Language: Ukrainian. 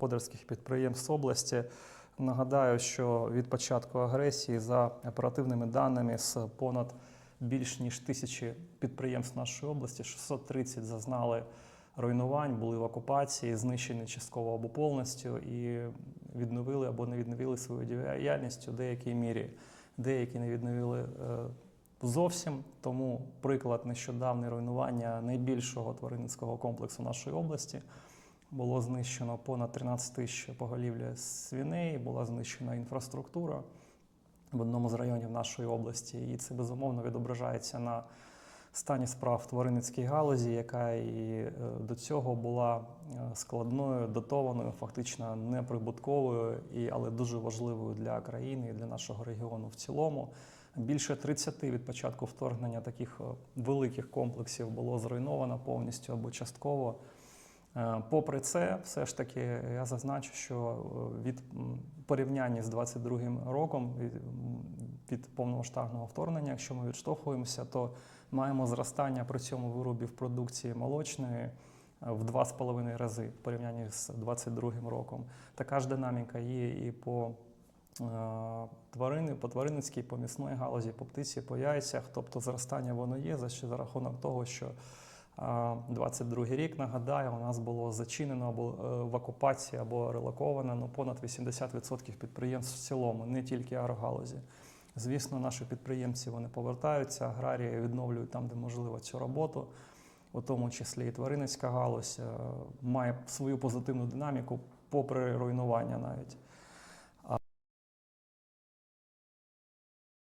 сільськогосподарських підприємств області. Нагадаю, що від початку агресії за оперативними даними з понад більш ніж тисячі підприємств нашої області, 630 зазнали руйнувань, були в окупації, знищені частково або повністю і відновили або не відновили свою діяльність у деякій мірі. Деякі не відновили е, зовсім. Тому приклад нещодавне руйнування найбільшого тваринницького комплексу нашої області. Було знищено понад 13 тисяч поголів'я свиней, була знищена інфраструктура в одному з районів нашої області, і це безумовно відображається на стані справ тваринницькій галузі, яка і е, до цього була е, складною, дотованою, фактично неприбутковою, і, але дуже важливою для країни і для нашого регіону в цілому. Більше 30 від початку вторгнення таких е, великих комплексів було зруйновано повністю або частково. Е, Попри це, все ж таки, я зазначу, що е, від порівняння з 22 роком, від, повномасштабного вторгнення, якщо ми відштовхуємося, то маємо зростання при цьому виробів продукції молочної е, в 2,5 рази в порівнянні з 22 роком. Така ж динаміка є і по тварини, по тваринницькій, по м'ясної галузі, по птиці, по яйцях. Тобто зростання воно є за рахунок того, що 22 рік, нагадаю, у нас було зачинено або е, в окупації, або релоковано ну, понад 80% підприємств в цілому, не тільки агрогалузі. Звісно, наші підприємці вони повертаються, аграрії відновлюють там, де можливо цю роботу, у тому числі і тваринницька галузь е, має свою позитивну динаміку, попри руйнування навіть.